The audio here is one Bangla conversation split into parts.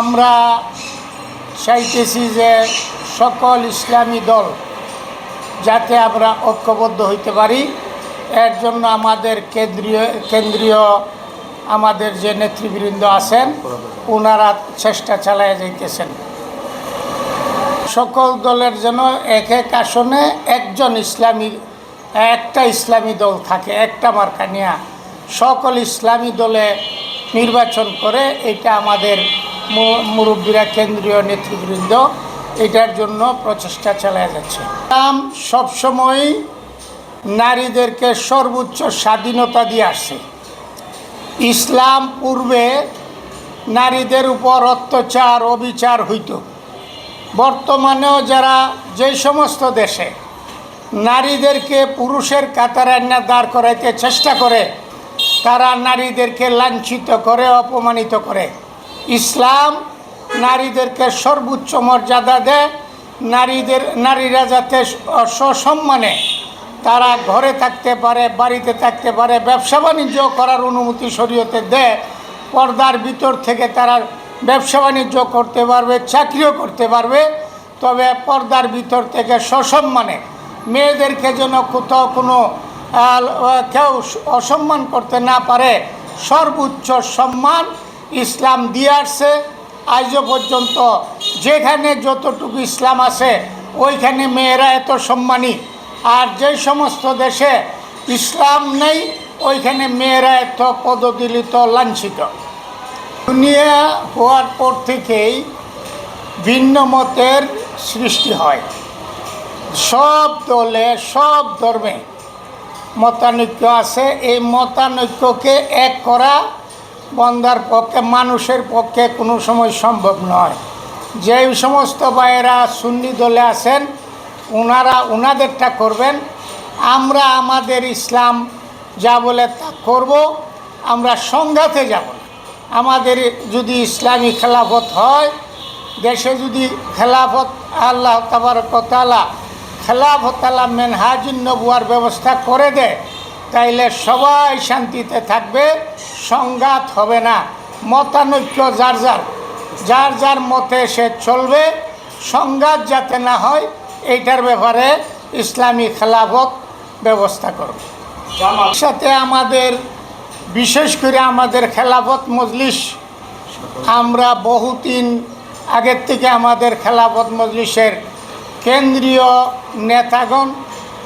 আমরা চাইতেছি যে সকল ইসলামী দল যাতে আমরা ঐক্যবদ্ধ হইতে পারি। এর জন্য আমাদের কেন্দ্রীয় কেন্দ্রীয় আমাদের যে নেতৃবৃন্দ আছেন ওনারা চেষ্টা চালায় যাইতেছেন। সকল দলের যেন এক এক আসনে একজন ইসলামী, একটা ইসলামী দল থাকে, একটা মার্কা নিয়ে সকল ইসলামী দলে নির্বাচন করে, এটা আমাদের মুরব্বীরা কেন্দ্রীয় নেতৃবৃন্দ, এটার জন্য প্রচেষ্টা চালিয়ে যাচ্ছে। ইসলাম সবসময়ই নারীদেরকে সর্বোচ্চ স্বাধীনতা দিয়ে আসছে। ইসলাম পূর্বে নারীদের উপর অত্যাচার, অবিচার হইত। বর্তমানেও যারা যে সমস্ত দেশে নারীদেরকে পুরুষের কাতারে না দাঁড় করাইতে চেষ্টা করে, তারা নারীদেরকে লাঞ্ছিত করে, অপমানিত করে। ইসলাম নারীদেরকে সর্বোচ্চ মর্যাদা দেয়, নারীদের, নারীরা যাতে সসম্মানে তারা ঘরে থাকতে পারে, বাড়িতে থাকতে পারে, ব্যবসা বাণিজ্য করার অনুমতি শরীয়তে দেয়, পর্দার ভিতর থেকে তারা ব্যবসা বাণিজ্য করতে পারবে, চাকরিও করতে পারবে, তবে পর্দার ভিতর থেকে সসম্মানে মেয়েদেরকে যেন কোথাও কোনো কেউ অসম্মান করতে না পারে, সর্বোচ্চ সম্মান ইসলাম দিয়ে আসছে। আজও পর্যন্ত যেখানে যতটুকু ইসলাম আছে, ওইখানে মেয়েরা এত সম্মানী। আর যে সমস্ত দেশে ইসলাম নেই, ওইখানে মেয়েরা এত পদদিলিত, লাঞ্ছিত। দুনিয়া হওয়ার পর থেকেই ভিন্ন মতের সৃষ্টি হয়। সব দলে, সব ধর্মে মতানৈক্য আছে। এই মতানৈক্যকে এক করা বন্দার পক্ষে, মানুষের পক্ষে কোনো সময় সম্ভব নয়। যে সমস্ত ভাইয়েরা সুন্নি দলে আছেন ওনারা ওনাদেরটা করবেন। আমরা আমাদের ইসলাম যা বলে তা করব, আমরা সংঘাতে যাব আমাদের যদি ইসলামী খেলাফত হয়, দেশে যদি খেলাফত, আল্লাহ তাবারকতালা খেলাফত আল্লাহ মেনহাজুন নবুয়ার ব্যবস্থা করে দেয় তাইলে সবাই শান্তিতে থাকবে সংঘাত হবে না। মতানৈক্য যার যার যার যার মতে সে চলবে। সংঘাত যাতে না হয় এইটার ব্যাপারে ইসলামী খেলাফত ব্যবস্থা করবে। সাথে আমাদের বিশেষ করে আমাদের খেলাফত মজলিস আমরা বহুদিন আগের থেকে আমাদের খেলাফত মজলিসের কেন্দ্রীয় নেতাগণ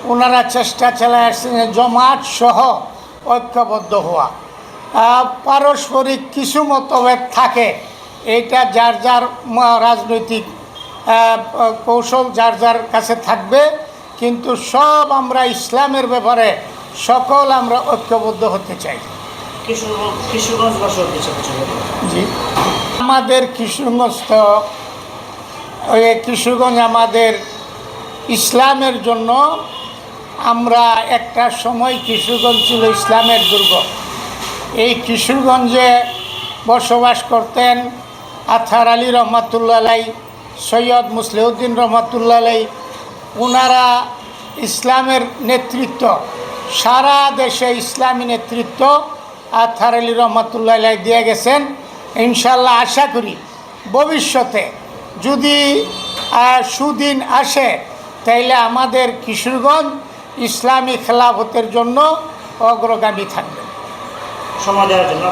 ওনারা চেষ্টা চালায় আসছেন জমাট সহ ঐক্যবদ্ধ হওয়া। পারস্পরিক কিছু মতভেদ থাকে। এইটা যার যার রাজনৈতিক কৌশল যার যার কাছে থাকবে। কিন্তু সব আমরা ইসলামের ব্যাপারে সকল আমরা ঐক্যবদ্ধ হতে চাই। জি। আমাদের কিশোরগঞ্জ তো কিশোরগঞ্জ আমাদের ইসলামের জন্য আমরা একটা সময় কিশোরগঞ্জ ছিল ইসলামের দুর্গ। এই কিশোরগঞ্জে বসবাস করতেন আথার আলী রহমাতুল্লা আলাই, সৈয়দ মুসলিউদ্দিন রহমাতুল্লা আলাই। ওনারা ইসলামের নেতৃত্ব, সারা দেশে ইসলামী নেতৃত্ব আথার আলী রহমাতুল্লাহ দিয়ে গেছেন। ইনশাল্লাহ আশা করি ভবিষ্যতে যদি সুদিন আসে, তাইলে আমাদের কিশোরগঞ্জ ইসলামী খেলাফতের জন্য অগ্রগামী থাকবেন। সমাজের জন্য